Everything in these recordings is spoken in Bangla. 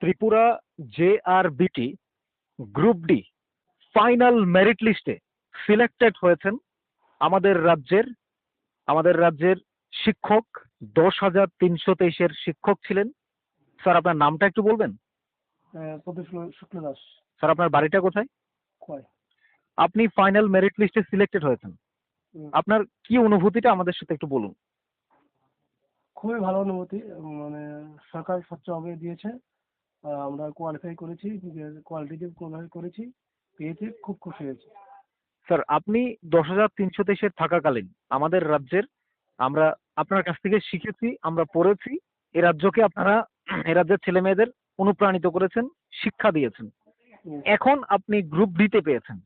Tripura J R BT group D final merit লিস্টে সিলেক্টেড হয়েছেন আমাদের রাজ্যের আমাদের রাজ্যের শিক্ষক দশ হাজার তিনশো তেইশের শিক্ষক ছিলেন। স্যার আপনার নামটা একটু বলবেন? শুক্ল- দাস। স্যার আপনার বাড়িটা কোথায়? আপনি ফাইনাল মেরিট লিস্টে সিলেক্টেড হয়েছেন। আপনার কি অনুভূতিটা আমাদের সাথে একটু বলুন? খুবই ভালো অনুভূতি মানে সরকার স্বচ্ছভাবে দিয়েছে। আমরা কোয়ালিফাই করেছি কোয়ালিটিভ কোয়ালিফাই করেছি পেয়েছি খুব খুশি হয়েছি। স্যার আপনি দশ হাজার তিনশো তেইশে থাকাকালীন আমাদের রাজ্যের আমরা আপনার কাছ থেকে শিখেছি আমরা পড়েছি এ রাজ্যকে আপনারা এ রাজ্যের ছেলে মেয়েদের অনুপ্রাণিত করেছেন শিক্ষা দিয়েছেন। এখন আপনি গ্রুপ ডিতে পেয়েছেন।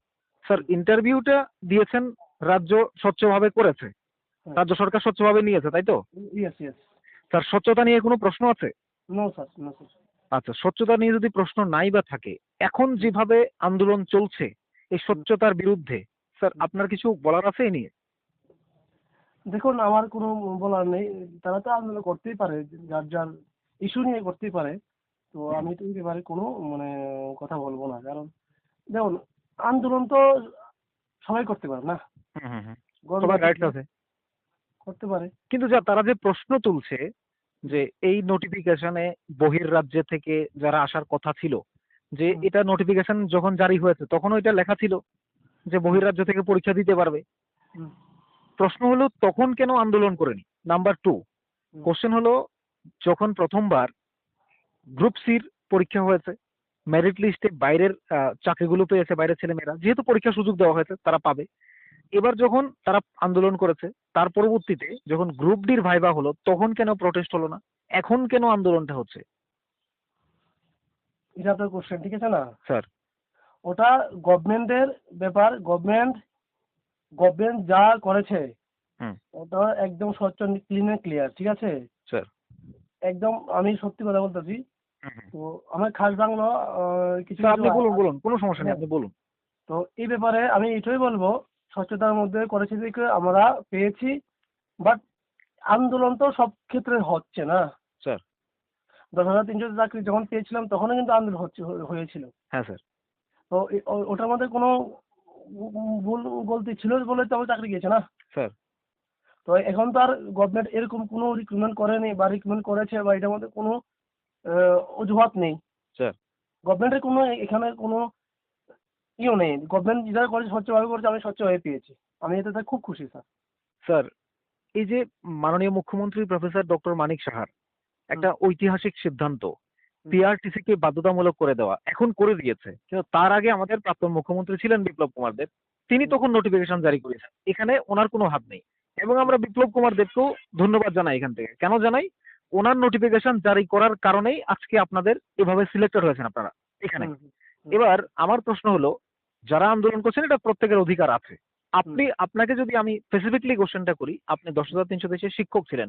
স্যার ইন্টারভিউটা দিয়েছেন রাজ্য স্বচ্ছভাবে করেছে। হ্যাঁ। রাজ্য সরকার স্বচ্ছভাবে নিয়েছে তাই তো? স্যার স্বচ্ছতা নিয়ে কোনো প্রশ্ন আছে? নো স্যার নো স্যার আচ্ছা স্বচ্ছতা নিয়ে যদি প্রশ্ন নাই বা থাকে এখন যেভাবে আন্দোলন চলছে এই স্বচ্ছতার বিরুদ্ধে স্যার আপনার কিছু বলার আছে এই নিয়ে? দেখুন আমার কোনো বলার নেই। তারা তো আন্দোলন করতেই পারে যার যার ইস্যু নিয়ে করতেই পারে। তো আমি তো এই ব্যাপারে কোনো মানে কথা বলব না। কারণ দেখুন আন্দোলন তো সবাই করতে পারে না? করতে পারে? কিন্তু যা তারা যে প্রশ্ন তুলছে যে এই নোটিফিকেশনে বহির রাজ্য থেকে যারা আসার কথা ছিল যে এটা নোটিফিকেশন যখন জারি হয়েছে তখনও এটা লেখা ছিল যে বহিরাজ্য থেকে পরীক্ষা দিতে পারবে। প্রশ্ন হলো তখন কেন আন্দোলন করেনি? Number two. কোশ্চেন হলো যখন প্রথমবার গ্রুপ সির পরীক্ষা হয়েছে মেরিট লিস্টে বাইরের চাকরিগুলো পেয়েছে বাইরের ছেলেমেয়েরা যেহেতু পরীক্ষার সুযোগ দেওয়া হয়েছে তারা পাবে। এবার যখন তারা আন্দোলন করেছে তার পরবর্তীতে যখন গ্রুপ ডির ভাইবা হলো তখন কেন প্রটেস্ট হলো না? এখন কেন আন্দোলনটা হচ্ছে? এটা আপনার কোশ্চেন ঠিক আছে না? স্যার ওটা গভর্নমেন্টের ব্যাপার গভর্নমেন্ট গভর্নমেন্ট যা করেছে ওটা একদম স্বচ্ছ ক্লিন এন্ড ক্লিয়ার ঠিক আছে? স্যার একদম আমি সত্যি কথা বলতেছি। তো আমার খাস বাংলা কিছু আপনি বলুন বলুন কোনো সমস্যা নেই আপনি বলুন। তো এই ব্যাপারে আমি এটাই বলব স্বচ্ছতার মধ্যে করেছি দেখে আমরা পেয়েছি বাট আন্দোলন তো সব ক্ষেত্রে হচ্ছে না। স্যার। দশ হাজার তিনশো চাকরি যখন পেয়েছিলাম তখনও কিন্তু আন্দোলন হচ্ছে হয়েছিল। হ্যাঁ স্যার। তো ওটার মধ্যে কোনো ভুল গলতি ছিল বলে তো আমার চাকরি গিয়েছে না। স্যার। তো এখন তো আর গভর্নমেন্ট এরকম কোনো রিক্রুটমেন্ট করেনি বা রিক্রুটমেন্ট করেছে বা এটার মধ্যে কোনো অজুহাত নেই। স্যার। গভর্নমেন্টের কোনো এখানে কোনো ইও নেই। গভর্নমেন্ট যেটা করেছে স্বচ্ছভাবে করেছে আমি স্বচ্ছভাবে পেয়েছি। আমি এটাতে খুব খুশি স্যার স্যার এই যে মাননীয় মুখ্যমন্ত্রী প্রফেসর ডক্টর মানিক সাহার একটা ঐতিহাসিক সিদ্ধান্ত পিআরটিসি কে বাধ্যতামূলক করে দেওয়া এখন করে দিয়েছে। কিন্তু তার আগে আমাদের প্রাক্তন মুখ্যমন্ত্রী ছিলেন বিপ্লব কুমার দেব। তিনি তখন নোটিফিকেশন জারি করেছেন। এখানে ওনার কোনো হাত নেই। এবং আমরা বিপ্লব কুমার দেবকেও ধন্যবাদ জানাই এখান থেকে। কেন জানাই? ওনার নোটিফিকেশন জারি করার কারণেই আজকে আপনাদের এভাবে সিলেক্টেড হয়েছেন আপনারা এখানে। এবার আমার প্রশ্ন হলো যারা আন্দোলন করছেন এটা প্রত্যেকের অধিকার আছে। আপনি আপনাকে যদি আমি স্পেসিফিকলি কোশ্চেনটা করি আপনি দশ হাজার তিনশো দেশে শিক্ষক ছিলেন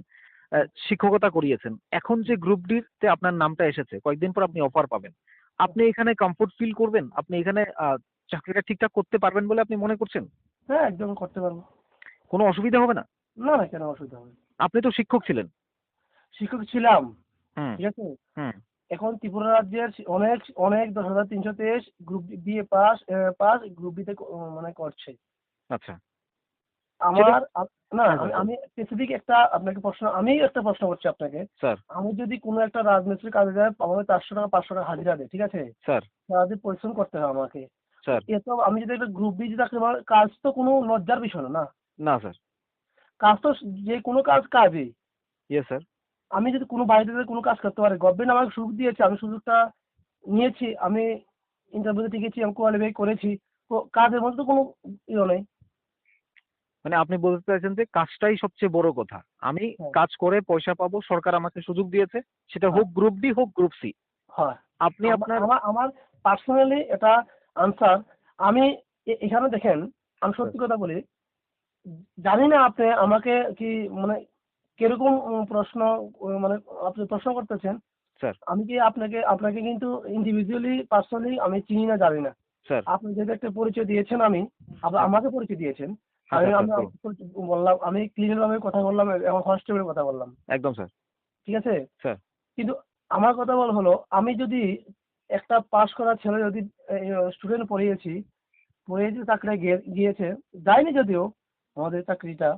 শিক্ষকতা করিয়েছেন। এখন যে গ্রুপ ডিতে আপনার নামটা এসেছে কয়েকদিন পর আপনি অফার পাবেন। আপনি এখানে কমফোর্ট ফিল করবেন? আপনি এখানে চাকরিটা ঠিকঠাক করতে পারবেন বলে আপনি মনে করছেন? হ্যাঁ একদম করতে পারব। কোনো অসুবিধা হবে না? না না কেন অসুবিধা হবে আপনি তো শিক্ষক ছিলেন। শিক্ষক ছিলাম। ঠিক আছে? হুম। এখন ত্রিপুরা রাজ্যের অনেক অনেক দশ হাজার তিনশো তেইশ group B A pass pass group বিতে মানে করছে। আচ্ছা। আমার না হ্যাঁ, আমি-। স্পেসিফিক একটা আপনাকে প্রশ্ন আমি একটা প্রশ্ন করছি আপনাকে। স্যার। আমি যদি কোনো একটা রাজমিস্ত্রি কাজে যায় আমাকে চারশো টাকা পাঁচশো টাকা হাজিরা দেয় ঠিক আছে? স্যার। সারাদিন পরিশ্রম করতে হয় আমাকে। স্যার। এত আমি যদি একটা গ্রুপ বি চাকরি আমার কাজ তো কোনো লজ্জার বিষয় না না? না স্যার। কাজ তো যে কোনো কাজ কাজই ইয়ে স্যার আমি যদি কোনো বাইরে থেকে কোনো কাজ করতে পারি গভর্নমেন্ট আমাকে সুযোগ দিয়েছে আমি সুযোগটা নিয়েছি আমি ইন্টারভিউতে গেছি আমি কোয়ালিফাই করেছি তো কাজের মধ্যে তো কোনো ইয়ে নেই। মানে আপনি বলতে চাইছেন যে কাজটাই সবচেয়ে বড় কথা। আমি হ্যাঁ। কাজ করে পয়সা পাবো সরকার আমাকে সুযোগ দিয়েছে সেটা হোক গ্রুপ ডি হোক গ্রুপ সি হয়। আপনি আপনার আমার আমার পার্সোনালি এটা আনসার আমি এখানে দেখেন আমি সত্যি কথা বলি জানি না আপনি আমাকে কি মানে কীরকম প্রশ্ন মানে আপনি প্রশ্ন করতেছেন স্যার। আমি কি আপনাকে আপনাকে কিন্তু ইন্ডিভিজুয়ালি পার্সোনালি আমি চিনি না জানি না। স্যার। আপনি যেহেতু একটা পরিচয় দিয়েছেন আমি আবার আমাকে পরিচয় দিয়েছেন। হ্যাঁ, আমি বললাম আমি ক্লিনার ভাবে কথা বললাম এবং হস্টেলের কথা বললাম। একদম স্যার। ঠিক আছে? স্যার। কিন্তু আমার কথা বল হলো আমি যদি একটা পাশ করা ছেলে যদি স্টুডেন্ট পড়িয়েছি পড়িয়েছি চাকরি গিয়েছে যায়নি যদিও আমাদের চাকরিটা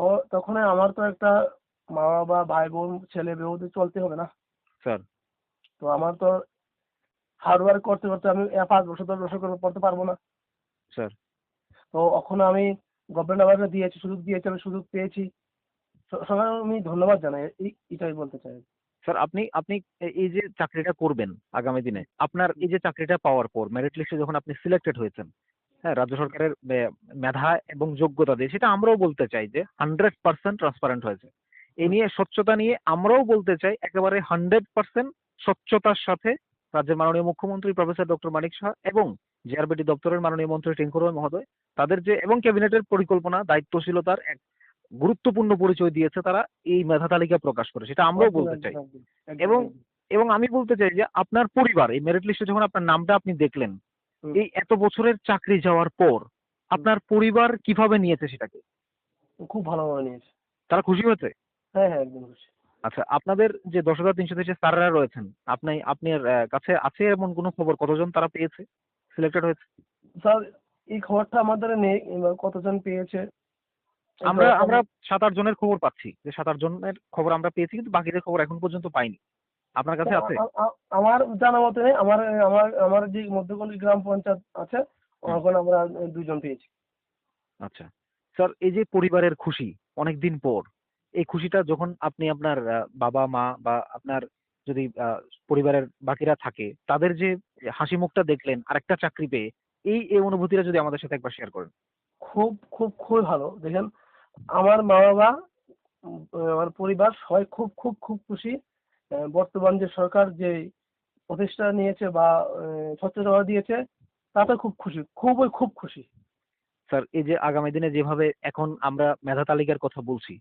ও তখন আমার তো একটা মা বাবা ভাই বোন ছেলে মেয়েদের চলতে হবে না। স্যার। তো আমার তো হার্ড ওয়ার্ক করতে করতে আমি পাঁচ বছর দশ বছর করে পড়তে পারব না। স্যার। তো ওখানে আমি গভর্নমেন্ট আমাকে দিয়েছে সুযোগ দিয়েছে আমি সুযোগ পেয়েছি। সবাই আমি ধন্যবাদ জানাই এটাই বলতে চাই। স্যার আপনি আপনি এই যে চাকরিটা করবেন আগামী দিনে আপনার এই যে চাকরিটা পাওয়ার পর মেরিট লিস্টে যখন আপনি সিলেক্টেড হয়েছেন হ্যাঁ রাজ্য সরকারের মেধা এবং যোগ্যতা দিয়ে। সেটা আমরাও বলতে চাই যে হান্ড্রেড পার্সেন্ট ট্রান্সপারেন্ট হয়েছে। এ নিয়ে স্বচ্ছতা নিয়ে আমরাও বলতে চাই একেবারে হান্ড্রেড পার্সেন্ট স্বচ্ছতার সাথে রাজ্যের মাননীয় মুখ্যমন্ত্রী প্রফেসর ডক্টর মানিক শাহ এবং জিআরবিটি দপ্তরের মাননীয় মন্ত্রী টিঙ্কু রয় মহোদয় তাদের যে এবং ক্যাবিনেটের পরিকল্পনা দায়িত্বশীলতার এক গুরুত্বপূর্ণ পরিচয় দিয়েছে তারা এই মেধা তালিকা প্রকাশ করে। সেটা আমরাও বলতে চাই। এবং এবং আমি বলতে চাই যে আপনার পরিবার এই মেরিট লিস্টে যখন আপনার নামটা আপনি দেখলেন। এই এত বছরের চাকরি যাওয়ার পর আপনার পরিবার কীভাবে নিয়েছে সেটাকে? খুব ভালোভাবে নিয়েছে। তারা খুশি হয়েছে? হ্যাঁ হ্যাঁ একদম খুশি। আচ্ছা আপনাদের যে দশ হাজার তিনশো তেইশে স্যাররা রয়েছেন আপনি আপনার কাছে আছে এমন কোনো খবর কতজন তারা পেয়েছে? সিলেক্টেড হয়েছে? স্যার এই খবরটা আমাদের নেই কতজন পেয়েছে? আমরা আমরা সাত আট জনের খবর পাচ্ছি। যে সাত আট জনের খবর আমরা পেয়েছি কিন্তু বাকিদের খবর এখন পর্যন্ত পাইনি। আপনার কাছে আছে? আমার জানা মতে নেই আমার আমার আমার যে মধ্যকলি গ্রাম পঞ্চায়েত আছে ওখানে আমরা দুজন পেয়েছি। আচ্ছা। স্যার এই যে পরিবারের খুশি অনেকদিন পর এই খুশিটা যখন আপনি আপনার বাবা মা বা আপনার যদি পরিবারের বাকিরা থাকে তাদের যে হাসি মুখটা দেখলেন আরেকটা চাকরি পেয়ে এই এই অনুভূতিটা যদি আমাদের সাথে একবার শেয়ার করেন। খুব খুব খুবই ভালো। দেখেন আমার মা বাবা আমার পরিবার সবাই খুব খুব খুব খুশি। বর্তমান যে সরকার যে প্রতিষ্ঠা নিয়েছে বা সচেতনতা দিয়েছে তাতে খুব খুশি খুবই খুব খুশি। স্যার এই যে আগামী দিনে যেভাবে এখন আমরা মেধা তালিকার কথা বলছি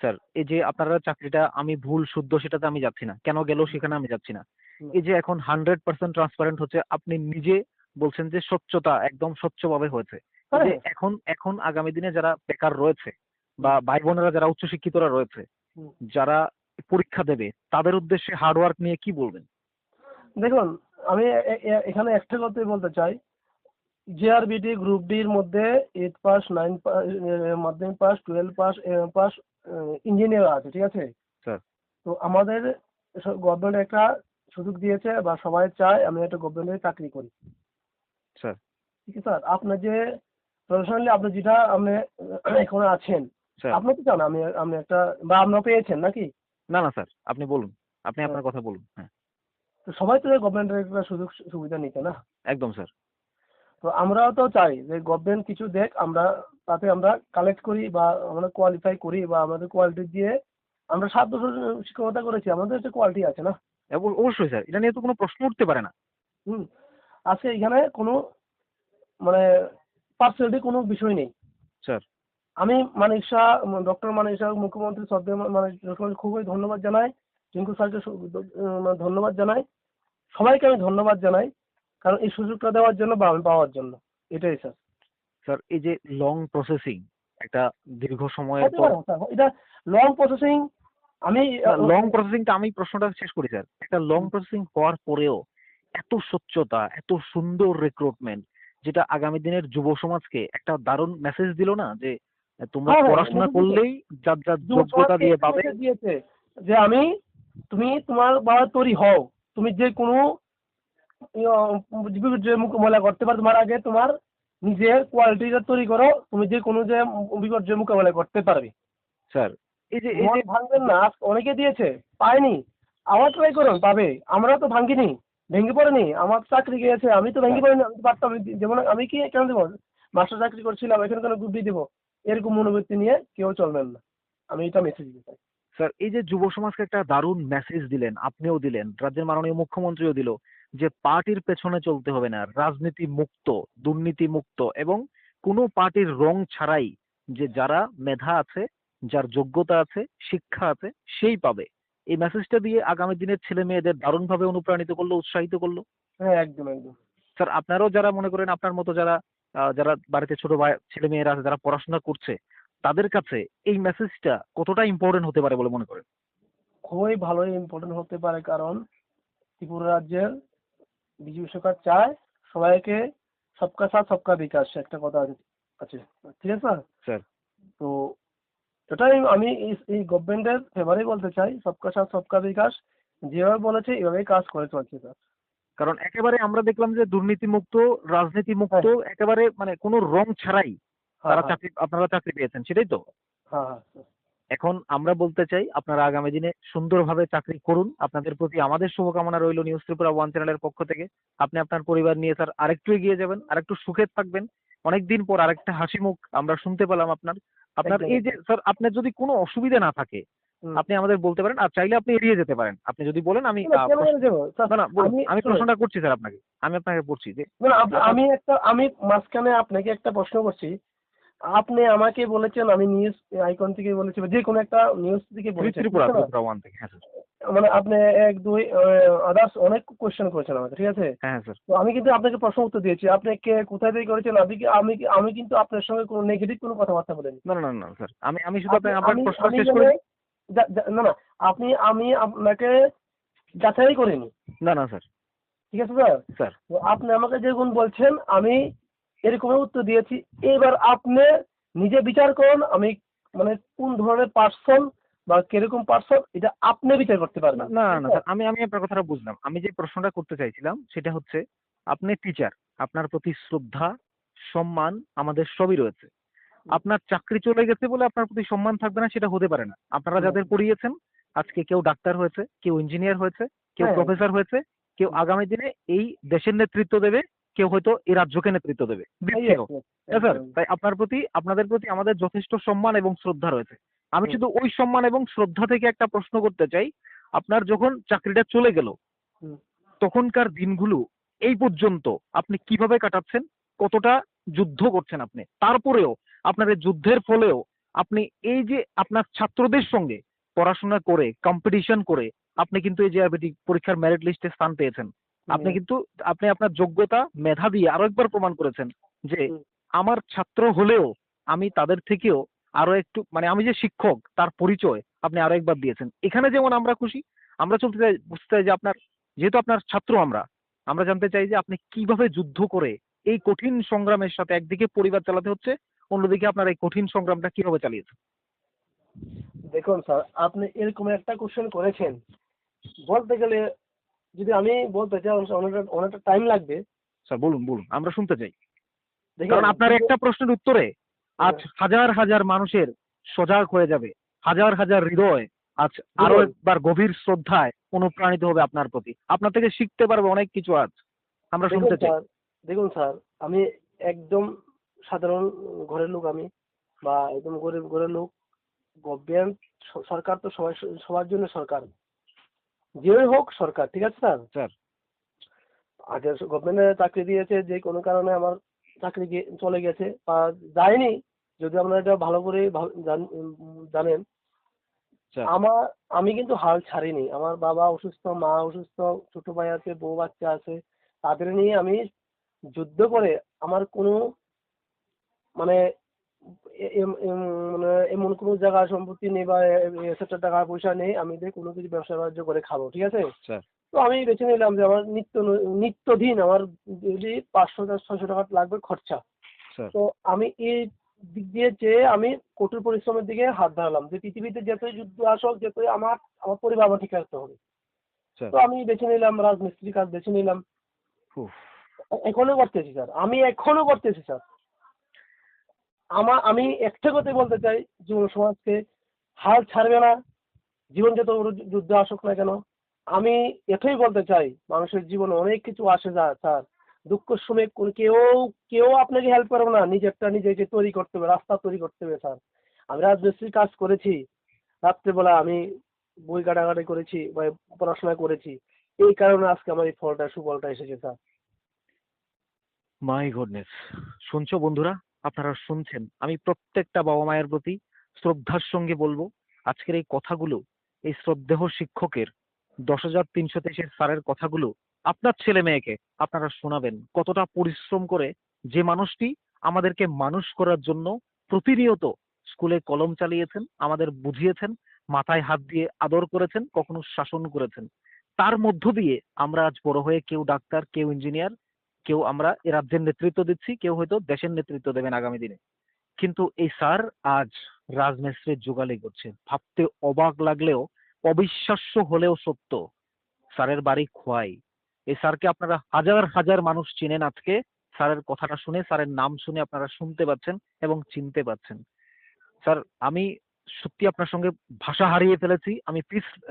স্যার এই যে আপনারা চাকরিটা আমি ভুল শুদ্ধ সেটাতে আমি যাচ্ছি না। কেন গেল সেখানে আমি যাচ্ছি না। এই যে এখন হান্ড্রেড পার্সেন্ট ট্রান্সপারেন্ট হচ্ছে আপনি নিজে বলছেন যে স্বচ্ছতা একদম স্বচ্ছভাবে হয়েছে। যে হ্যাঁ। এখন এখন আগামী দিনে যারা বেকার রয়েছে বা ভাই বোনেরা যারা উচ্চশিক্ষিতরা রয়েছে যারা পরীক্ষা দেবে তাদের উদ্দেশ্যে হার্ডওয়ার্ক নিয়ে কি বলবেন? দেখুন আমি এখানে একটা কথাই বলতে চাই। জেআরবিটি গ্রুপ ডির মধ্যে এইট পাস নাইন পাস মাধ্যমিক pass twelve pass pass engineer আছে ঠিক আছে? তো আমাদের গভর্নমেন্ট একটা সুযোগ দিয়েছে বা সবাই চায় আমি একটা গভর্নমেন্টের চাকরি করি। স্যার ঠিক আছে স্যার আপনার যে প্রফেশনালি আপনি যেটা আপনি এখানে আছেন আপনি তো চান আমি আপনি একটা বা আপনারা পেয়েছেন নাকি? না না স্যার আপনি বলুন। আপনি হ্যাঁ। আপনার কথা বলুন হ্যাঁ। তো সবাই তো গভর্নমেন্টের একটা সুযোগ সুবিধা নিতে না? একদম স্যার। তো আমরাও তো চাই যে গভর্নমেন্ট কিছু দেখ আমরা তাতে আমরা কালেক্ট করি বা আমরা কোয়ালিফাই করি বা আমাদের কোয়ালিটি দিয়ে আমরা সাত বছর শিক্ষকতা করেছি। আমাদের একটা কোয়ালিটি আছে না? অবশ্যই স্যার। এটা নিয়ে তো কোনো প্রশ্ন উঠতে পারে না। হুম। আজকে এখানে কোনো মানে পার্সোনালিটি কোনো বিষয় নেই। স্যার। আমি মানিক শাহ ডক্টর মানিক শাহ মুখ্যমন্ত্রী শ্রদ্ধেয় মানিক খুবই ধন্যবাদ জানাই টিঙ্কু স্যারকে ধন্যবাদ জানাই। সবাইকে আমি ধন্যবাদ জানাই কারণ এই সুযোগটা দেওয়ার জন্য বা আমি পাওয়ার জন্য। এটাই স্যার। স্যার এই যে লং প্রসেসিং একটা দীর্ঘ পর এটা লং প্রসেসিং আমি লং প্রসেসিংটা আমি প্রশ্নটা শেষ করি স্যার। একটা লং প্রসেসিং হওয়ার পরেও এত স্বচ্ছতা এত সুন্দর রিক্রুটমেন্ট যেটা আগামী দিনের যুব সমাজকে একটা দারুণ মেসেজ দিল না যে তোমরা হ্যাঁ, হ্যাঁ, পড়াশোনা করলেই যার যার যোগ্যতা দিয়ে পাবে দিয়েছে যে আমি তুমি তোমার বা তৈরি হও। তুমি যে কোনো যে মোকাবেলা করতে পারো তোমার আগে তোমার নিজের কোয়ালিটিটা তৈরি করো। তুমি যে কোনো যে বিপর্যয় মোকাবেলা করতে পারবে। স্যার এই যে এই যে ভাঙবেন না অনেকে দিয়েছে পায়নি। আবার ট্রাই করুন পাবে। আমরা তো ভাঙিনি ভেঙে পড়েনি। আমার চাকরি গিয়েছে আমি তো ভেঙে পড়িনি আমি তো পারতাম। যেমন আমি কি কেন দেবো? মাস্টার চাকরি করছিলাম এখানে কেন গ্রুপ ডি দেবো। এরকম মনোবৃত্তি নিয়ে কেউ চলবেন না। আমি এটা মেসেজ দিতে চাই। স্যার এই যে যুব সমাজকে একটা দারুণ মেসেজ দিলেন আপনিও দিলেন রাজ্যের মাননীয় মুখ্যমন্ত্রীও দিল যে পার্টির পেছনে চলতে হবে না রাজনীতি মুক্ত দুর্নীতি মুক্ত এবং কোনো পার্টির রং ছাড়াই যে যারা মেধা আছে যার যোগ্যতা আছে শিক্ষা আছে সেই পাবে। এই মেসেজটা দিয়ে আগামী দিনের ছেলে মেয়েদের দারুণভাবে অনুপ্রাণিত করল উৎসাহিত করল। হ্যাঁ একদম একদম। স্যার আপনারাও যারা মনে করেন আপনার মতো যারা যারা বাড়িতে ছোট ভাই ছেলে মেয়েরা আছে যারা পড়াশোনা করছে তাদের কাছে এই মেসেজটা কতটা ইম্পর্টেন্ট হতে পারে বলে মনে করেন? খুবই ভালো ইম্পর্টেন্ট হতে পারে কারণ ত্রিপুরা রাজ্যের বিজেপি সরকার চায় সবাইকে সবকা সাথ সবকা বিকাশ একটা কথা আছে ঠিক আছে? স্যার। স্যার তো এটাই আমি এই এই গভর্নমেন্টের ফেভারেই বলতে চাই সবকা সাথ সবকা বিকাশ যেভাবে বলেছে এভাবেই কাজ করে চলছে। স্যার কারণ একেবারে আমরা দেখলাম যে দুর্নীতি মুক্ত রাজনীতি মুক্ত একেবারে মানে কোনো রং ছাড়াই হ্যাঁ তারা হ্যাঁ চাকরি আপনারা চাকরি পেয়েছেন সেটাই তো। হ্যাঁ হ্যাঁ। এখন আমরা বলতে চাই আপনারা আগামী দিনে সুন্দরভাবে চাকরি করুন। আপনাদের প্রতি আমাদের শুভকামনা রইল নিউজ ত্রিপুরা ওয়ান চ্যানেলের পক্ষ থেকে। আপনি আপনার পরিবার নিয়ে স্যার আরেকটু এগিয়ে যাবেন আরেকটু সুখে থাকবেন। অনেকদিন পর আরেকটা হাসি মুখ আমরা শুনতে পেলাম আপনার। আপনার এই যে স্যার আপনার যদি কোনো অসুবিধা না থাকে। আপনি আমাদের বলতে পারেন আর চাইলে আপনি এড়িয়ে যেতে পারেন। আপনি যদি বলেন আমি প্রশ্ন- আমি- প্রশ্নটা করছি স্যার আপনাকে আমি আপনাকে করছি যে আমি একটা আমি মাঝখানে আপনাকে একটা প্রশ্ন করছি। আপনি আমাকে বলেছেন আমি নিউজ আইকন থেকে বলেছি যে কোনো একটা নিউজ থেকে বলেছেন হ্যাঁ মানে আপনি এক দুই আদার্স অনেক কোশ্চেন করেছেন আমাকে ঠিক আছে? হ্যাঁ হ্যাঁ স্যার। তো আমি কিন্তু আপনাকে প্রশ্ন উত্তর দিয়েছি আপনি কে কোথায় থেকে করেছেন আমি কি আমি আমি কিন্তু আপনার সঙ্গে কোনো নেগেটিভ কোনো কথাবার্তা বলিনি। না না না স্যার। আমি আমি শুধু আপনি- আপনার প্রশ্নটা শেষ মানে- করে। না না আপনি আমি আপনাকে যাচাই করিনি। না না স্যার। ঠিক আছে স্যার? স্যার। আপনি আমাকে যেগুন বলছেন আমি এরকমই উত্তর দিয়েছি। এবার আপনি নিজে বিচার করুন আমি মানে কোন ধরনের পার্সন বা কীরকম পার্সন এটা আপনি বিচার করতে না পারবেন। না না স্যার আমি আমি আপনার কথাটা বুঝলাম। আমি যে প্রশ্নটা করতে চাইছিলাম সেটা হচ্ছে আপনি টিচার আপনার প্রতি শ্রদ্ধা সম্মান আমাদের সবই রয়েছে। আপনার চাকরি চলে গেছে বলে আপনার প্রতি সম্মান থাকবে না সেটা হতে পারে না। আপনারা যাদের পড়িয়েছেন আজকে কেউ ডাক্তার হয়েছে কেউ ইঞ্জিনিয়ার হয়েছে কেউ হ্যাঁ। প্রফেসর হয়েছে কেউ আগামী দিনে এই দেশের নেতৃত্ব দেবে কেউ হয়তো এই রাজ্যকে নেতৃত্ব দেবে। হ্যাঁ স্যার? তাই আপনার প্রতি আপনাদের প্রতি আমাদের যথেষ্ট সম্মান এবং শ্রদ্ধা রয়েছে। আমি শুধু ওই সম্মান এবং শ্রদ্ধা থেকে একটা প্রশ্ন করতে চাই। আপনার যখন চাকরিটা চলে গেল তখনকার দিনগুলো এই পর্যন্ত আপনি কীভাবে কাটাচ্ছেন? কতটা যুদ্ধ করছেন আপনি। তারপরেও আপনার যুদ্ধের ফলেও আপনি এই যে আপনার ছাত্রদের সঙ্গে পড়াশোনা করে কম্পিটিশন করে আপনি কিন্তু এই যে পরীক্ষার মেরিট লিস্টে স্থান পেয়েছেন। আপনি কিন্তু আপনি আপনার যোগ্যতা মেধা দিয়ে আরও একবার প্রমাণ করেছেন যে আমার ছাত্র হলেও আমি তাদের থেকেও আরও একটু মানে আমি যে শিক্ষক তার পরিচয় আপনি আরও একবার দিয়েছেন। এখানে যেমন আমরা খুশি আমরা চলতে চাই বুঝতে চাই যে আপনার যেহেতু আপনার ছাত্র আমরা আমরা জানতে চাই যে আপনি কীভাবে যুদ্ধ করে এই কঠিন সংগ্রামের সাথে একদিকে পরিবার চালাতে হচ্ছে অন্যদিকে আপনার এই কঠিন সংগ্রামটা কীভাবে চালিয়েছেন? দেখুন স্যার আপনি এরকম একটা কোশ্চেন করেছেন। বলতে গেলে যদি আমি বলতে চাই অনেকটা অনেকটা টাইম লাগবে। স্যার বলুন বলুন আমরা শুনতে চাই। দেখেন, কারণ আপনার একটা প্রশ্নের উত্তরে আজ হ্যাঁ। হাজার হাজার মানুষের সজাগ হয়ে যাবে হাজার হাজার হৃদয় আজ আরও একবার গভীর শ্রদ্ধায় অনুপ্রাণিত হবে আপনার প্রতি। আপনার থেকে শিখতে পারবে অনেক কিছু আজ। আমরা শুনতে চাই। দেখুন স্যার আমি একদম সাধারণ ঘরের লোক আমি বা একদম গরিব ঘরের লোক। গভর্নমেন্ট সরকার তো সবাই সবার জন্য সরকার। যেই হোক সরকার ঠিক আছে স্যার? স্যার। আগে গভর্নমেন্টে চাকরি দিয়েছে যে কোনো কারণে আমার চাকরি গিয়ে- চলে গেছে বা যায়নি যদি আপনারা এটা ভালো করে জানেন। আমার আমি কিন্তু হাল ছাড়িনি। আমার বাবা অসুস্থ মা অসুস্থ ছোট ভাই আছে বউ বাচ্চা আছে তাদের নিয়ে আমি যুদ্ধ করে আমার কোনো মানে মানে এমন কোনো জায়গা সম্পত্তি নেই বা টাকা পয়সা নেই আমি কোনো কিছু ব্যবসা বাণিজ্য করে খাব ঠিক আছে? তো আমি বেছে নিলাম যে আমার নিত্য ন- নিত্যদিন আমার ডেলি পাঁচশো ছয়শো টাকা লাগবে খরচা। তো আমি এই দিক দিয়ে চেয়ে আমি কঠোর পরিশ্রমের দিকে হাত বাড়ালাম যে পৃথিবীতে যতই যুদ্ধ আসুক যতই আমার আমার পরিবার আমার ঠিক রাখতে হবে তো আমি বেছে নিলাম রাজমিস্ত্রির কাজ বেছে নিলাম। এখনও করতেছি, স্যার। আমি এখনও করতেছি, স্যার। আমার আমি একটা কথাই বলতে চাই, যুব সমাজকে হাল ছাড়বে না, জীবন যত যুদ্ধ আসুক না কেন। আমি এটাই বলতে চাই, মানুষের জীবনে অনেক কিছু আসে যা, স্যার। দুঃখ সময় কেউ কেউ আপনাকে হেল্প করবে না, নিজেরটা নিজেকে তৈরি করতে হবে, রাস্তা তৈরি করতে হবে, স্যার। আমি রাজমিস্ত্রির কাজ করেছি। রাত্রেবেলা আমি বই কাটাকাটি করেছি, বা পড়াশোনা করেছি। এই কারণে আজকে আমার এই ফলটা, সুফলটা এসেছে, স্যার। মাই গডনেস শুনছো বন্ধুরা? আপনারা শুনছেন। আমি প্রত্যেকটা বাবা মায়ের প্রতি শ্রদ্ধার সঙ্গে বলব, আজকের এই কথাগুলো, এই শ্রদ্ধেহ শিক্ষকের দশ হাজার তিনশো তেইশের স্যারের কথাগুলো আপনার ছেলে মেয়েকে আপনারা শোনাবেন। কতটা পরিশ্রম করে যে মানুষটি আমাদেরকে মানুষ করার জন্য প্রতিনিয়ত স্কুলে কলম চালিয়েছেন, আমাদের বুঝিয়েছেন, মাথায় হাত দিয়ে আদর করেছেন, কখনো শাসন করেছেন। তার মধ্য দিয়ে আমরা আজ বড় হয়ে কেউ ডাক্তার, কেউ ইঞ্জিনিয়ার কেউ আমরা এ রাজ্যের নেতৃত্ব দিচ্ছি, কেউ হয়তো দেশের নেতৃত্ব দেবেন আগামী দিনে। কিন্তু এই স্যার আজ রাজমিস্ত্রির যুগালি করছে। ভাবতে অবাক লাগলেও, অবিশ্বাস্য হলেও সত্য, স্যারের বাড়ি খোয়াই। এই স্যারকে আপনারা হাজার হাজার মানুষ চিনেন আজকে। স্যারের কথাটা শুনে, স্যারের নাম শুনে আপনারা শুনতে পাচ্ছেন এবং চিনতে পাচ্ছেন। স্যার, আমি সত্যি আপনার সঙ্গে ভাষা হারিয়ে ফেলেছি। আমি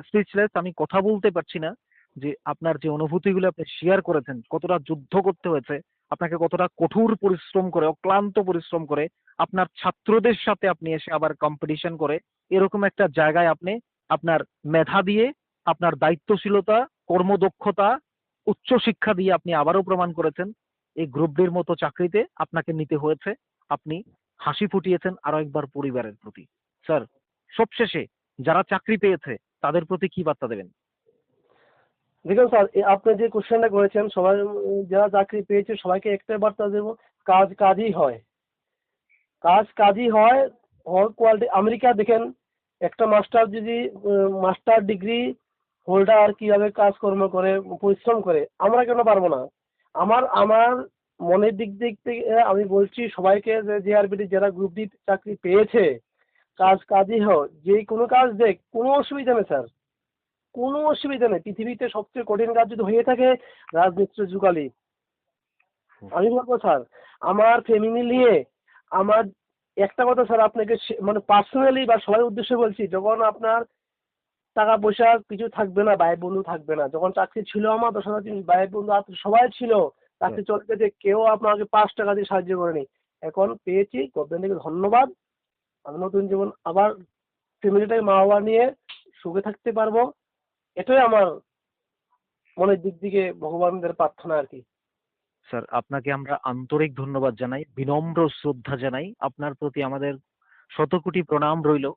স্পিচলেস আমি কথা বলতে পারছি না। যে আপনার যে অনুভূতিগুলো আপনি শেয়ার করেছেন, কতটা যুদ্ধ করতে হয়েছে, আপনাকে কতটা কঠোর পরিশ্রম করে, অক্লান্ত পরিশ্রম করে, আপনার ছাত্রদের সাথে আপনি এসে আবার কম্পিটিশন করে, এরকম একটা জায়গায় আপনি আপনার মেধা দিয়ে, আপনার দায়িত্বশীলতা, কর্মদক্ষতা, উচ্চ শিক্ষা দিয়ে আপনি আবারও প্রমাণ করেছেন, এই গ্রুপ ডির মতো চাকরিতে আপনাকে নিতে হয়েছে, আপনি হাসি ফুটিয়েছেন আরও একবার পরিবারের প্রতি। স্যার সবশেষে যারা চাকরি পেয়েছে, তাদের প্রতি কি বার্তা দেবেন? দেখুন স্যার আপনি যে কোশ্চেনটা করেছেন, সবাই যারা চাকরি পেয়েছে, সবাইকে একটাই বার্তা দেবো, কাজ কাজই হয়। কাজ কাজই হয় হল কোয়ালিটি আমেরিকা দেখেন, একটা মাস্টার যদি মাস্টার ডিগ্রি হোল্ডার কীভাবে কাজকর্ম করে, পরিশ্রম করে, আমরা কেন পারব না? আমার আমার মনের দিক দিক থেকে আমি বলছি, সবাইকে যে জেআরবিডি যারা গ্রুপ ডি চাকরি পেয়েছে, কাজ কাজই হোক, যে কোনো কাজ দেখ, কোনো অসুবিধা নেই স্যার কোনো অসুবিধা নেই। পৃথিবীতে সবচেয়ে কঠিন কাজ যদি হয়ে থাকে রাজমিস্ত্রি যুগালি আমি বলব স্যার আমার ফ্যামিলি নিয়ে আমার একটা কথা স্যার আপনাকে মানে পার্সোনালি বা সবার উদ্দেশ্যে বলছি যখন আপনার টাকা পয়সা কিছু থাকবে না ভাই বন্ধু থাকবে না যখন চাকরি ছিল আমার দশ হাজার ভাই বন্ধু সবাই ছিল চাকরি চলে গেছে কেউ আপনাকে পাঁচ টাকা দিয়ে সাহায্য করেনি। এখন পেয়েছি গভর্নমেন্টকে ধন্যবাদ। আমি নতুন জীবন আবার ফ্যামিলিটাকে মা বাবা নিয়ে সুখে থাকতে পারব। এটাই আমার মনের দিক থেকে ভগবানদের প্রার্থনা আর কি। স্যার, আপনাকে আমরা আন্তরিক ধন্যবাদ জানাই, বিনম্র শ্রদ্ধা জানাই। আপনার প্রতি আমাদের শতকোটি প্রণাম রইল।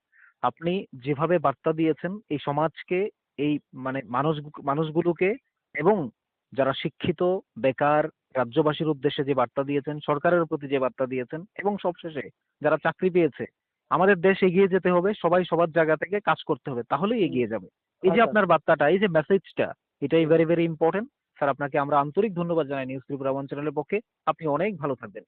আপনি যেভাবে বার্তা দিয়েছেন, এই সমাজকে, এই মানে মানুষ, মানুষগুলোকে এবং যারা শিক্ষিত, বেকার, রাজ্যবাসীর উদ্দেশ্যে যে বার্তা দিয়েছেন, সরকারের প্রতি যে বার্তা দিয়েছেন এবং সবশেষে যারা চাকরি পেয়েছে, আমাদের দেশ এগিয়ে যেতে হবে, সবাই সবার জায়গা থেকে কাজ করতে হবে, তাহলেই এগিয়ে যাবে। এই যে আচ্ছা। আপনার বার্তাটা এই যে মেসেজটা এটাই ভেরি ভেরি ইম্পর্টেন্ট স্যার আপনাকে আমরা আন্তরিক ধন্যবাদ জানাই নিউজ ত্রিপুরা ওয়ান চ্যানেলের পক্ষে। আপনি অনেক ভালো থাকবেন।